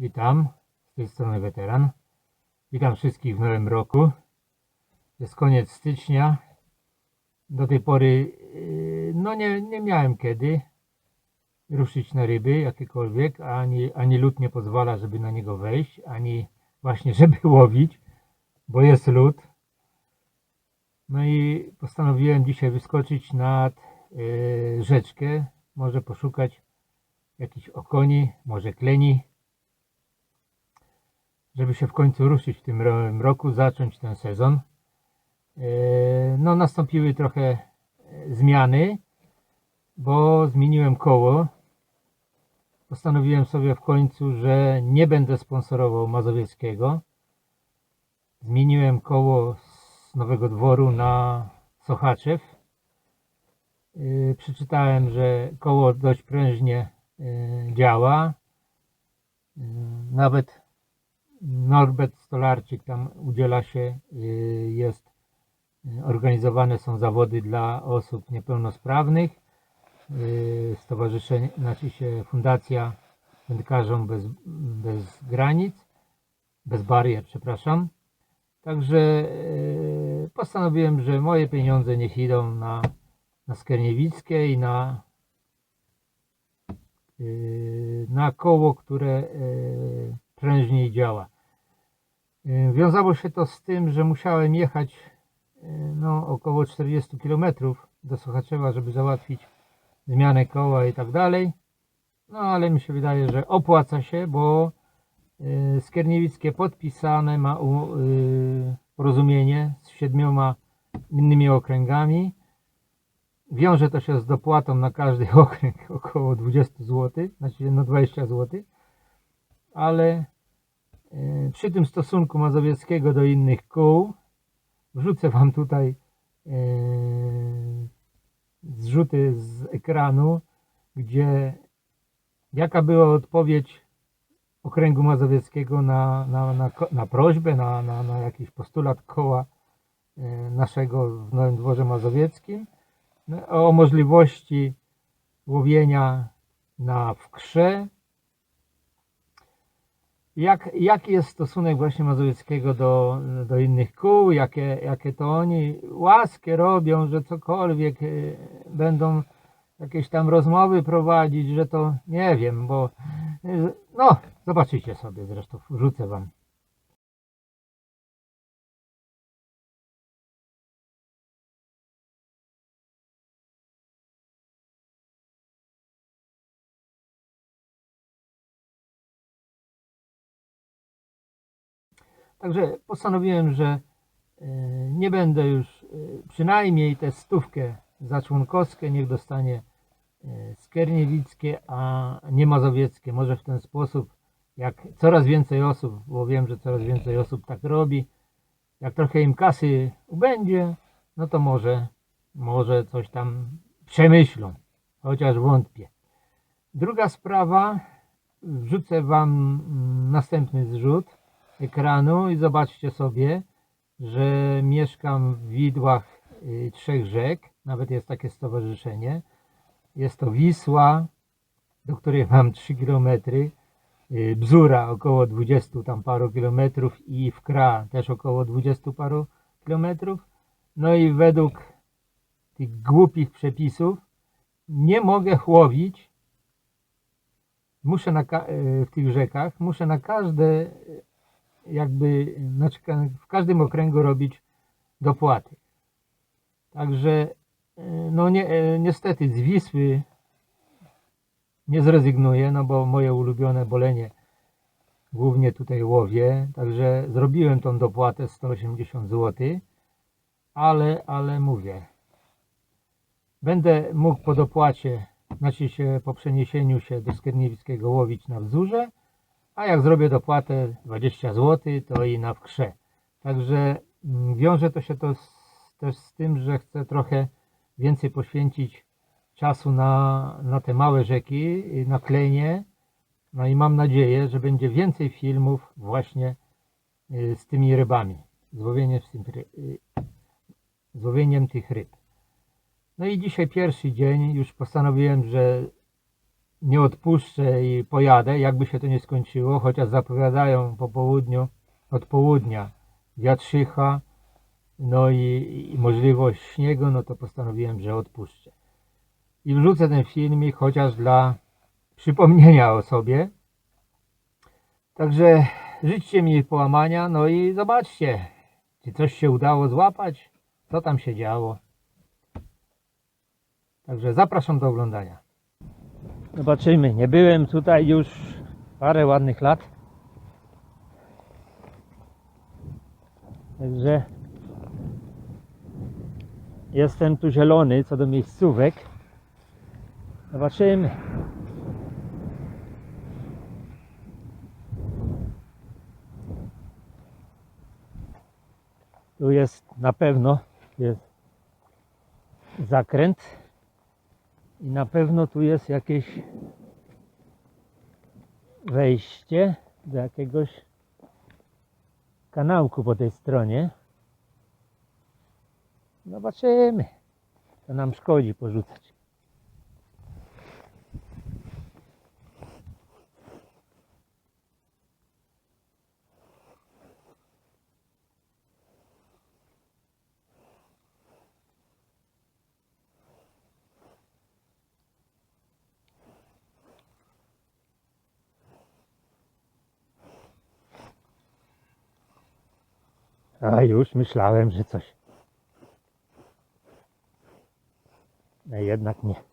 Witam, z tej strony weteran. Witam wszystkich w nowym roku. Jest koniec stycznia. Do tej pory yy, no nie, nie miałem kiedy ruszyć na ryby jakiekolwiek, ani, ani lód nie pozwala, żeby na niego wejść, ani właśnie żeby łowić, bo jest lód. No i postanowiłem dzisiaj wyskoczyć nad yy, rzeczkę, może poszukać jakichś okoni, może kleni, żeby się w końcu ruszyć w tym ro- roku, zacząć ten sezon. Yy, No, nastąpiły trochę e, zmiany, bo zmieniłem koło. Postanowiłem sobie w końcu, że nie będę sponsorował Mazowieckiego. Zmieniłem koło z Nowego Dworu na Sochaczew. Yy, Przeczytałem, że koło dość prężnie działa. Nawet Norbert Stolarczyk tam udziela się, y, jest, y, organizowane są zawody dla osób niepełnosprawnych. Y, Stowarzyszenie, znaczy się Fundacja Wędkarzom bez, bez granic, bez barier, przepraszam. Także postanowiłem, że moje pieniądze niech idą na, na Skierniewickie i na, na koło, które prężniej działa. Y, Wiązało się to z tym, że musiałem jechać y, no, około 40 km do Sochaczewa, żeby załatwić zmianę koła i tak dalej. No ale mi się wydaje, że opłaca się, bo y, Skierniewickie podpisane ma porozumienie z siedmioma innymi okręgami. Wiąże to się z dopłatą na każdy okręg około 20 zł, znaczy no 20 zł, ale y, przy tym stosunku Mazowieckiego do innych kół wrzucę Wam tutaj y, zrzuty z ekranu, gdzie jaka była odpowiedź okręgu mazowieckiego na, na, na, na prośbę, na, na, na jakiś postulat koła y, naszego w Nowym Dworze Mazowieckim no, o możliwości łowienia na wkrze. Jak, jaki jest stosunek właśnie Mazowieckiego do, do innych kół, jakie, jakie to oni łaskę robią, że cokolwiek y, będą jakieś tam rozmowy prowadzić, że to nie wiem, bo y, no zobaczycie sobie zresztą, wrzucę wam. Także postanowiłem, że y, nie będę już y, przynajmniej tę stówkę za członkowskie niech dostanie y, Skierniewickie, a nie Mazowieckie. Może w ten sposób, jak coraz więcej osób, bo wiem, że coraz więcej osób tak robi, jak trochę im kasy ubędzie, no to może, może coś tam przemyślą, chociaż wątpię. Druga sprawa, wrzucę Wam mm, następny zrzut ekranu i zobaczcie sobie, że mieszkam w widłach y, trzech rzek, nawet jest takie stowarzyszenie. Jest to Wisła, do której mam 3 km, y, Bzura około 20 tam paru kilometrów i Wkra też około 20 paru kilometrów. No i według tych głupich przepisów nie mogę łowić muszę na, y, w tych rzekach, muszę na każde jakby ka- w każdym okręgu robić dopłaty. Także y, no nie, y, niestety z Wisły nie zrezygnuję, no bo moje ulubione bolenie głównie tutaj łowię, także zrobiłem tą dopłatę 180 zł, ale, ale mówię, będę mógł po dopłacie, znaczy się po przeniesieniu się do Skierniewickiego łowić na wzórze, a jak zrobię dopłatę 20 zł, to i na wkrze. Także mm, wiąże to się to z, też z tym, że chcę trochę więcej poświęcić czasu na, na te małe rzeki, y, na klenie. No i mam nadzieję, że będzie więcej filmów właśnie y, z tymi rybami, z łowieniem, z tym, y, tych ryb. No i dzisiaj pierwszy dzień, już postanowiłem, że nie odpuszczę i pojadę, jakby się to nie skończyło, chociaż zapowiadają po południu, od południa wiatrzycha, no i, i możliwość śniegu, no to postanowiłem, że odpuszczę. I wrzucę ten filmik chociaż dla przypomnienia o sobie. Także życzcie mi połamania, no i zobaczcie, czy coś się udało złapać, co tam się działo. Także zapraszam do oglądania. Zobaczymy. Nie byłem tutaj już parę ładnych lat. Także jestem tu zielony co do miejscówek. Zobaczymy. Tu jest na pewno jest zakręt i na pewno tu jest jakieś wejście do jakiegoś kanałku po tej stronie. Zobaczymy. To nam szkodzi porzucać. A już myślałem, że coś. No jednak nie.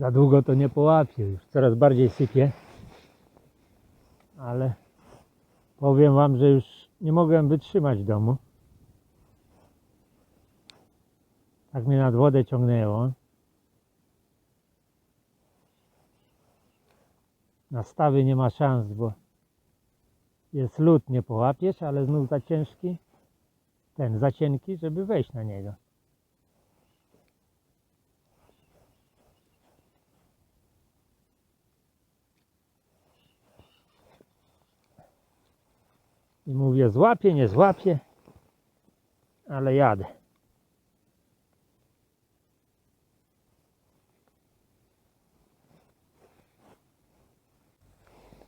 Za długo to nie połapię, już coraz bardziej sypie. Ale powiem wam, że już nie mogłem wytrzymać w domu. Tak mnie nad wodę ciągnęło. Na stawy nie ma szans, bo jest lód, nie połapiesz, ale znów za ciężki, ten za cienki, żeby wejść na niego. I mówię, złapię, nie złapię, ale jadę.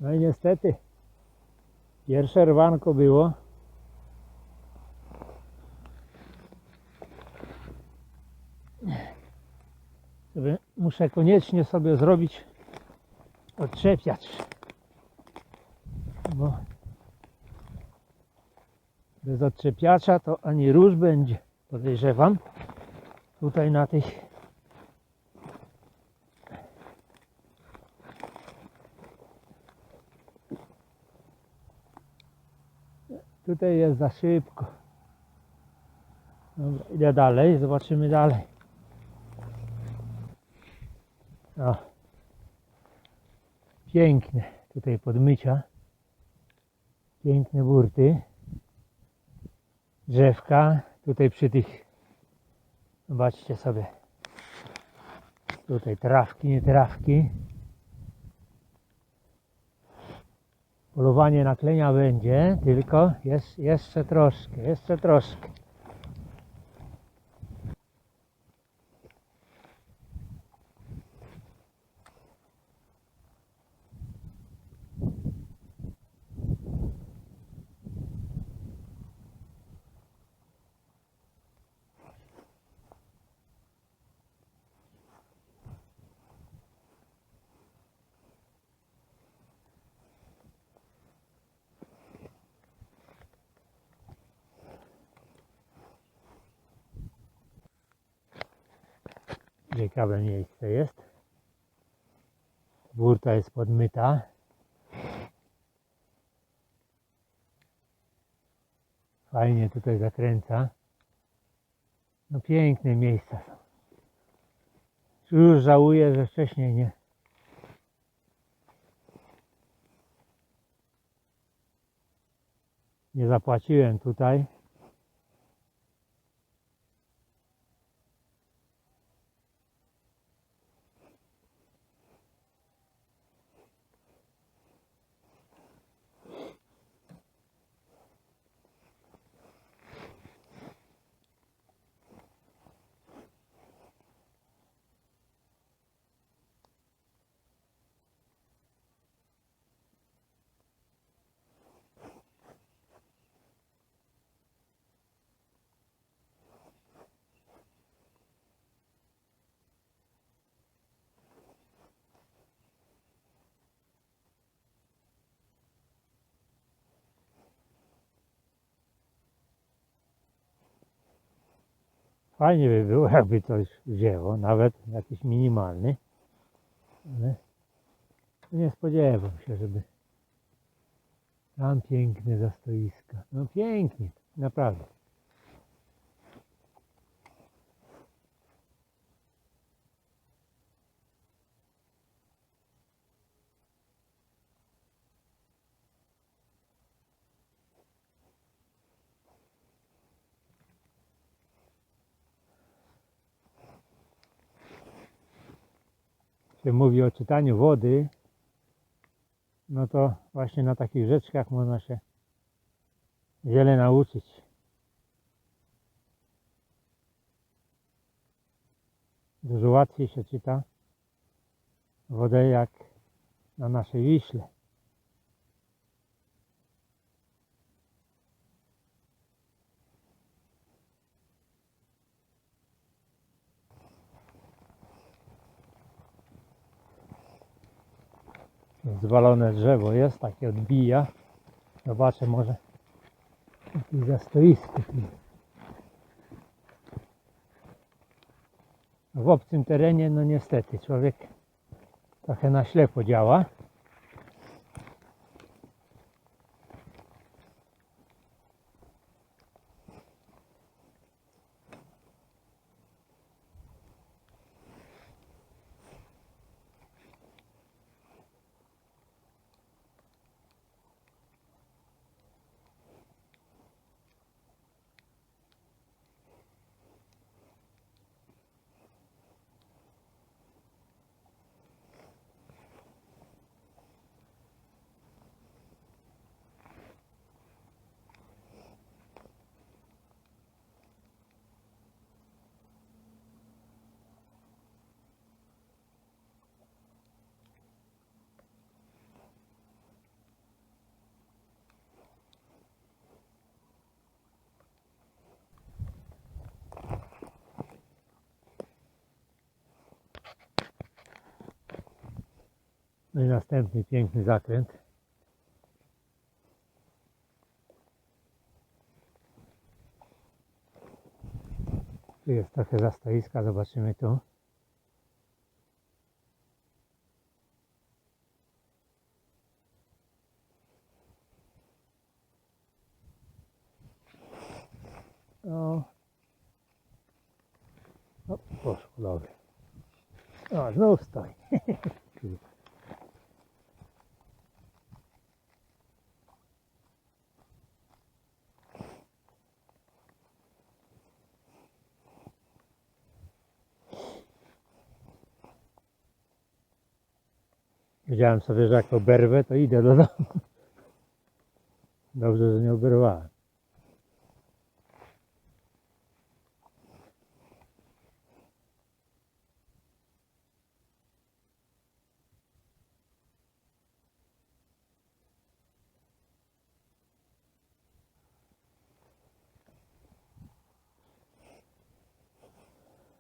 No i niestety, pierwsze rwanko było. Muszę koniecznie sobie zrobić odczepiacz, bo bez odczepiacza to ani róż będzie, podejrzewam. Tutaj na tych Tutaj jest za szybko. Dobra, idę dalej, zobaczymy dalej. O. Piękne tutaj podmycia. Piękne burty drzewka tutaj przy tych zobaczcie sobie tutaj trawki, nie trawki. Polowanie na klenia będzie tylko jest jeszcze troszkę, jeszcze troszkę Ciekawe miejsce jest. Burta jest podmyta. Fajnie tutaj zakręca. No piękne miejsca są. Już żałuję, że wcześniej nie. Nie zapłaciłem tutaj. Fajnie by było, jakby coś wzięło, nawet jakiś minimalny. Ale nie spodziewam się, żeby tam piękne zastoiska. No pięknie, naprawdę. Się mówi o czytaniu wody, no to właśnie na takich rzeczkach można się wiele nauczyć. Dużo łatwiej się czyta wodę jak na naszej Wiśle. Zwalone drzewo jest, takie odbija. Zobaczę może jakieś zastoisko tu. W obcym terenie, no niestety, człowiek trochę na ślepo działa. Następny piękny zakręt. Tu jest trochę zastoiska, zobaczymy tu. O. O, poszło, dobra. O, znów stoi. Wiedziałem sobie, że jak oberwę, to idę do domu. Dobrze, że nie oberwałem.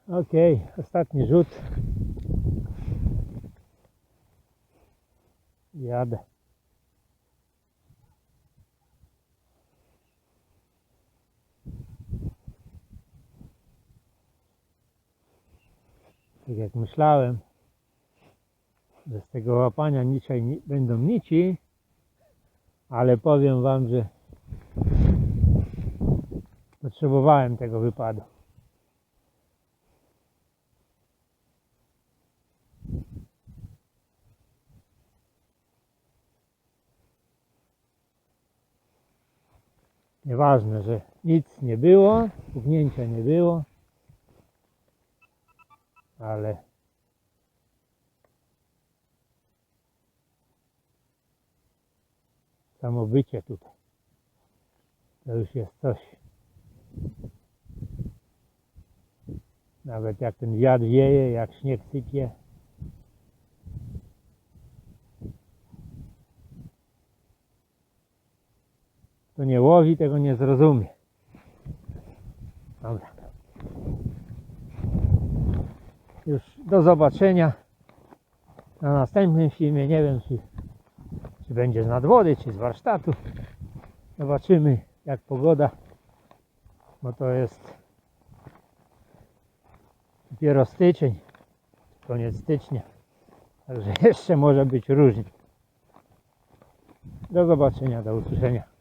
Okej, ostatni rzut. Jadę. Tak jak myślałem, że z tego łapania dzisiaj ni- będą nici, ale powiem Wam, że potrzebowałem tego wypadu. Nieważne, że nic nie było, puknięcia nie było, ale samo bycie tutaj to już jest coś. Nawet jak ten wiatr wieje, jak śnieg sypie. Kto nie łowi, tego nie zrozumie. Dobra. Już do zobaczenia na następnym filmie. Nie wiem, czy, czy będzie z nadwody, czy z warsztatu. Zobaczymy, jak pogoda, bo to jest dopiero styczeń, koniec stycznia. Także jeszcze może być różnie. Do zobaczenia, do usłyszenia.